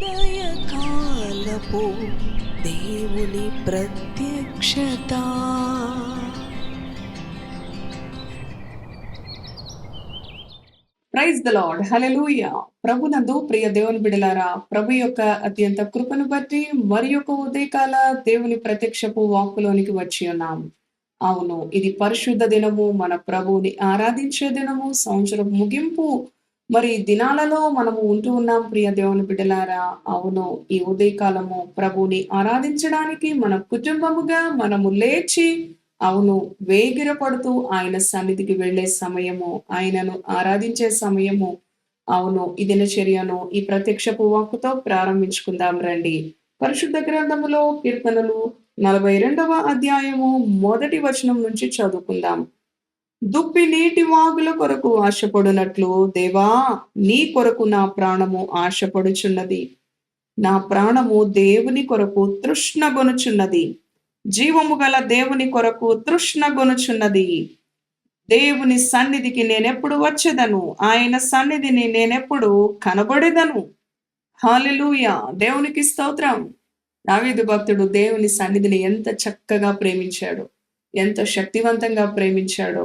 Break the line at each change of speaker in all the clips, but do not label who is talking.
ఉదయకాలపు దేవుని ప్రత్యక్షత.
ప్రైజ్ ద లాడ్ హలెలూయ ప్రభునందు ప్రియ దేవుని బిడలారా ప్రభు యొక్క అత్యంత కృపను బట్టి మరి యొక్క ఉదయకాల దేవుని ప్రత్యక్షపు వాక్కులోనికి వచ్చి ఉన్నాం. అవును ఇది పరిశుద్ధ దినము మన ప్రభువుని ఆరాధించే దినము సంవత్సరం ముగింపు మరి దినాలలో మనము ఉంటూ ఉన్నాం ప్రియ దేవుని బిడ్డలారా. అవును ఈ ఉదయకాలము ప్రభుని ఆరాధించడానికి మన కుటుంబముగా మనము లేచి అవును వేగిరపడుతూ ఆయన సన్నిధికి వెళ్ళే సమయము ఆయనను ఆరాధించే సమయము అవును ఈ దినచర్యను ఈ ప్రత్యక్షపు వాక్కుతో ప్రారంభించుకుందాం రండి. పరిశుద్ధ గ్రంథములో కీర్తనలు నలభై రెండవ అధ్యాయము మొదటి వచనం నుంచి చదువుకుందాం. దుప్పి నీటి వాగుల కొరకు ఆశపడునట్లు దేవా నీ కొరకు నా ప్రాణము ఆశపడుచున్నది. నా ప్రాణము దేవుని కొరకు తృష్ణగొనుచున్నది జీవము గల దేవుని కొరకు తృష్ణగొనుచున్నది దేవుని సన్నిధికి నేనెప్పుడు వచ్చేదను? ఆయన సన్నిధిని నేనెప్పుడు కనబడేదను? హాలెలూయ! దేవునికి స్తోత్రం. దావీదు భక్తుడు దేవుని సన్నిధిని ఎంత చక్కగా ప్రేమించాడు. ఎంత శక్తివంతంగా ప్రేమించాడో.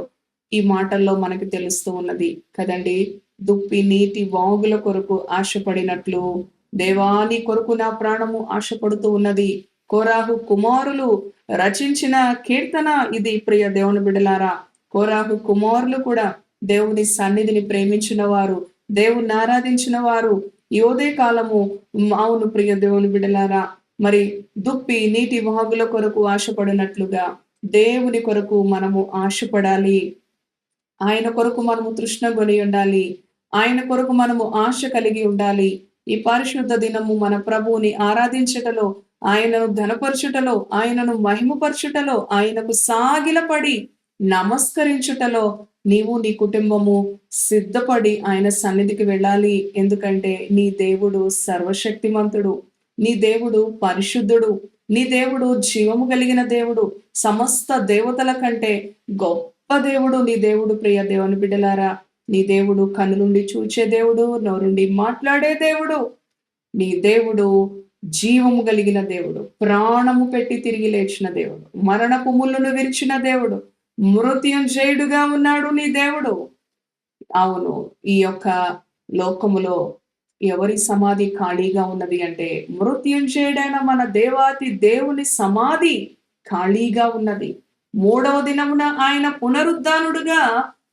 ఈ మాటల్లో మనకు తెలుస్తూ ఉన్నది. కదండి? దుప్పి నీటి వాగుల కొరకు ఆశపడినట్లు దేవాని కొరకు నా ప్రాణము ఆశపడుతూ ఉన్నది. కోరాహు కుమారులు రచించిన కీర్తన ఇది ప్రియ దేవుని బిడలారా. కోరాహు కుమారులు కూడా దేవుని సన్నిధిని ప్రేమించిన వారు దేవుణ్ణి ఆరాధించిన వారు యోదే కాలము అవును ప్రియ దేవుని బిడలారా. మరి దుప్పి నీటి వాగుల కొరకు ఆశపడినట్లుగా దేవుని కొరకు మనము ఆశపడాలి. ఆయన కొరకు మనము తృష్ణ కొని ఉండాలి. ఆయన కొరకు మనము ఆశ కలిగి ఉండాలి. ఈ పరిశుద్ధ దినము మన ప్రభువుని ఆరాధించటలో ఆయనను ఘనపరచుటలో ఆయనను మహిమపరచుటలో ఆయనకు సాగిలపడి నమస్కరించుటలో నీవు నీ కుటుంబము సిద్ధపడి ఆయన సన్నిధికి వెళ్ళాలి. ఎందుకంటే నీ దేవుడు సర్వశక్తిమంతుడు. నీ దేవుడు పరిశుద్ధుడు. నీ దేవుడు జీవము కలిగిన దేవుడు. సమస్త దేవతల కంటే గొప్ప దేవుడు నీ దేవుడు ప్రియ దేవుని బిడ్డలారా నీ దేవుడు కనులుండి చూచే దేవుడు నోరుండి మాట్లాడే దేవుడు నీ దేవుడు జీవము కలిగిన దేవుడు ప్రాణము పెట్టి తిరిగి లేచిన దేవుడు మరణపు ముళ్ళును విరిచిన దేవుడు మృత్యుంజయుడుగా ఉన్నాడు నీ దేవుడు. అవును ఈ యొక్క లోకములో ఎవరి సమాధి ఖాళీగా ఉన్నది అంటే మృత్యుంజయుడైన మన దేవాతి దేవుని సమాధి ఖాళీగా ఉన్నది. మూడవ దినమున ఆయన పునరుద్ధానుడుగా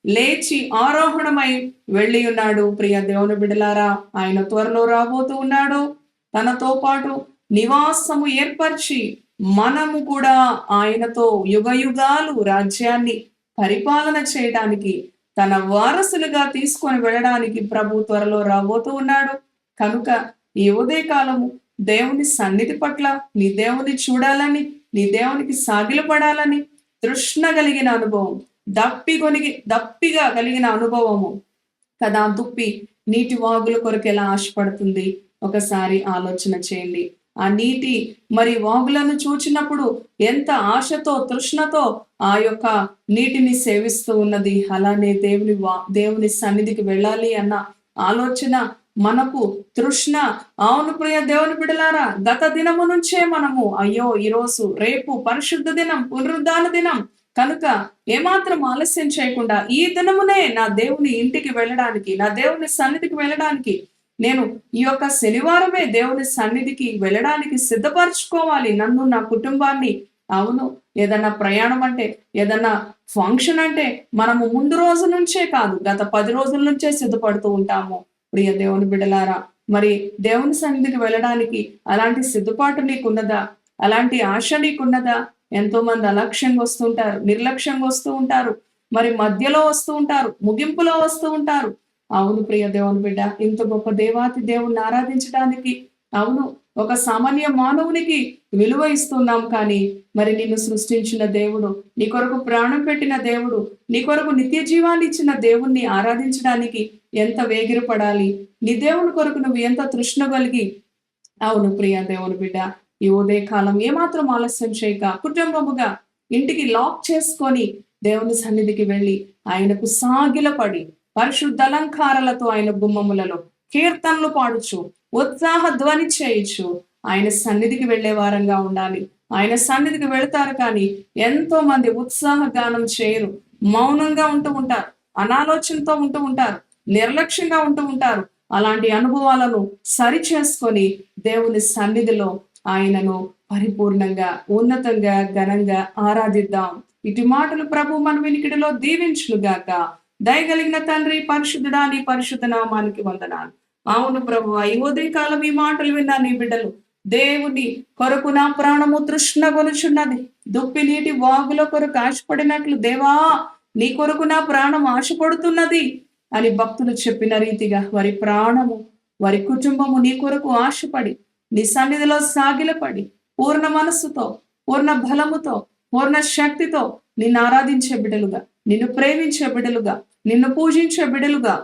లేచి ఆరోహణమై వెళ్ళి ఉన్నాడు ప్రియ దేవుని బిడలారా ఆయన త్వరలో రాబోతూ ఉన్నాడు. తనతో పాటు నివాసము ఏర్పరిచి మనము కూడా ఆయనతో యుగ యుగాలు రాజ్యాన్ని పరిపాలన చేయడానికి తన వారసులుగా తీసుకొని వెళ్ళడానికి ప్రభు త్వరలో రాబోతూ ఉన్నాడు. కనుక ఈ ఉదయకాలము దేవుని సన్నిధి పట్ల నీ దేవుని చూడాలని నీ దేవునికి సాగిలపడాలని తృష్ణ కలిగిన అనుభవం దప్పి కొనిగి దప్పిగా కలిగిన అనుభవము. కదా దుప్పి నీటి వాగుల కొరకు ఎలా ఆశపడుతుంది? ఒకసారి ఆలోచన చేయండి. ఆ నీటి మరి వాగులను చూచినప్పుడు ఎంత ఆశతో తృష్ణతో ఆ యొక్క నీటిని సేవిస్తూ ఉన్నది? అలానే దేవుని వా దేవుని సన్నిధికి వెళ్ళాలి అన్న ఆలోచన మనకు తృష్ణ. అవును ప్రియ దేవుని బిడలారా గత దినము నుంచే మనము అయ్యో ఈరోజు రేపు పరిశుద్ధ దినం పునరుద్ధాన దినం. కనుక ఏమాత్రం ఆలస్యం చేయకుండా ఈ దినమునే నా దేవుని ఇంటికి వెళ్ళడానికి నా దేవుని సన్నిధికి వెళ్ళడానికి నేను ఈ యొక్క శనివారమే దేవుని సన్నిధికి వెళ్ళడానికి సిద్ధపరచుకోవాలి. నన్ను నా కుటుంబాన్ని అవును ఏదన్నా ప్రయాణం అంటే ఏదన్నా ఫంక్షన్ అంటే మనము ముందు రోజు నుంచే కాదు గత పది రోజుల నుంచే సిద్ధపడుతూ ఉంటాము. ప్రియ దేవుని బిడలారా మరి దేవుని సన్నిధికి వెళ్ళడానికి అలాంటి సిద్ధపాటు నీకున్నదా? అలాంటి ఆశ నీకున్నదా? ఎంతో మంది అలక్ష్యంగా వస్తుంటారు నిర్లక్ష్యంగా వస్తూ ఉంటారు మరి మధ్యలో వస్తూ ఉంటారు ముగింపులో వస్తూ ఉంటారు. అవును ప్రియ దేవుని బిడ్డ ఇంత గొప్ప దేవాతి దేవుణ్ణి ఆరాధించడానికి అవును ఒక సామాన్య మానవునికి విలువ ఇస్తున్నాం కానీ మరి నిన్ను సృష్టించిన దేవుడు నీ కొరకు ప్రాణం పెట్టిన దేవుడు నీ కొరకు నిత్య జీవాన్ని ఇచ్చిన దేవుణ్ణి ఆరాధించడానికి ఎంత వేగిరపడాలి నీ దేవుని కొరకు నువ్వు ఎంత తృష్ణ కలిగి? అవును ప్రియ దేవుని బిడ్డ ఈ ఉదయ కాలం ఏమాత్రం ఆలస్యం చేయక కుటుంబముగా ఇంటికి లాక్ చేసుకొని దేవుని సన్నిధికి వెళ్ళి ఆయనకు సాగిలపడి పరిశుద్ధ అలంకారాలతో ఆయన గుమ్మములలో కీర్తనలు పాడుచు ఉత్సాహ ధ్వని చేయొచ్చు ఆయన సన్నిధికి వెళ్ళే వారంగా ఉండాలి. ఆయన సన్నిధికి వెళతారు కానీ ఎంతో మంది ఉత్సాహ గానం చేయరు మౌనంగా ఉంటూ ఉంటారు అనాలోచనతో ఉంటూ ఉంటారు. నిర్లక్ష్యంగా ఉంటూ ఉంటారు. అలాంటి అనుభవాలను సరి చేసుకొని దేవుని సన్నిధిలో ఆయనను పరిపూర్ణంగా ఉన్నతంగా ఘనంగా ఆరాధిద్దాం. ఇటు మాటలు ప్రభు మన వినికిడిలో దీవించులుగాక దయగలిగిన తండ్రి పరిశుద్ధుడా నీ పరిశుద్ధ నామానికి వందనాలు. అవును ప్రభు ఈ ఉదయకాలం ఈ మాటలు విన్నా నీ బిడ్డలు దేవుని కొరకు నా ప్రాణము తృష్ణ కొనుచున్నది దుప్పి నీటి వాగుల కొరకు ఆశపడినట్లు దేవా నీ కొరకు నా ప్రాణం ఆశపడుతున్నది. అని భక్తులు చెప్పిన రీతిగా వారి ప్రాణము వారి కుటుంబము నీ కొరకు ఆశపడి నీ సన్నిధిలో సాగిలపడి పూర్ణ మనస్సుతో పూర్ణ బలముతో పూర్ణ శక్తితో నిన్ను ఆరాధించే బిడ్డలుగా నిన్ను ప్రేమించే బిడ్డలుగా నిన్ను పూజించే బిడ్డలుగా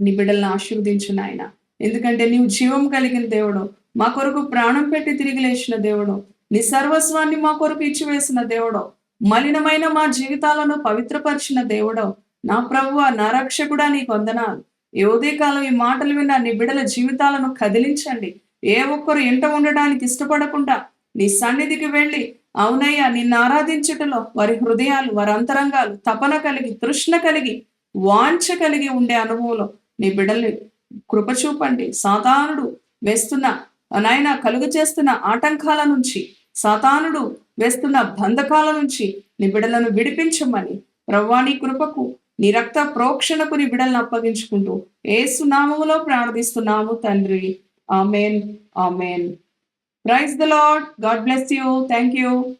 నీ బిడ్డలను ఆశీర్వదించు నాయన. ఎందుకంటే నీవు జీవం కలిగిన దేవుడు మా కొరకు ప్రాణం పెట్టి తిరిగి లేచిన దేవుడు నీ సర్వస్వాన్ని మా కొరకు ఇచ్చివేసిన దేవుడు మలినమైన మా జీవితాలను పవిత్రపరిచిన దేవుడు నా ప్రభువ నా రక్షకుడా నీకు వందనాలు. ఏ ఉదయకాలం ఈ మాటలు విన్న నీ బిడ్డల జీవితాలను కదిలించండి. ఏ ఒక్కరు ఇంట ఉండడానికి ఇష్టపడకుండా నీ సన్నిధికి వెళ్ళి అవునయ్యా నిన్ను ఆరాధించుటలో వారి హృదయాలు వారి అంతరంగాలు తపన కలిగి తృష్ణ కలిగి వాంఛ కలిగి ఉండే అనుభవంలో నీ బిడ్డల్ని కృప చూపండి. సాతానుడు వేస్తున్న నాయన కలుగు చేస్తున్న ఆటంకాల నుంచి సాతానుడు వేస్తున్న బంధకాల నుంచి నీ బిడ్డలను విడిపించమని. ప్రవ్వాణి కృపకు నీ రక్త ప్రోక్షణకు నీ బిడ్డలను అప్పగించుకుంటూ ఏసు నామములో ప్రార్థిస్తున్నాము తండ్రి. Amen. Amen. Praise the Lord God bless you. Thank you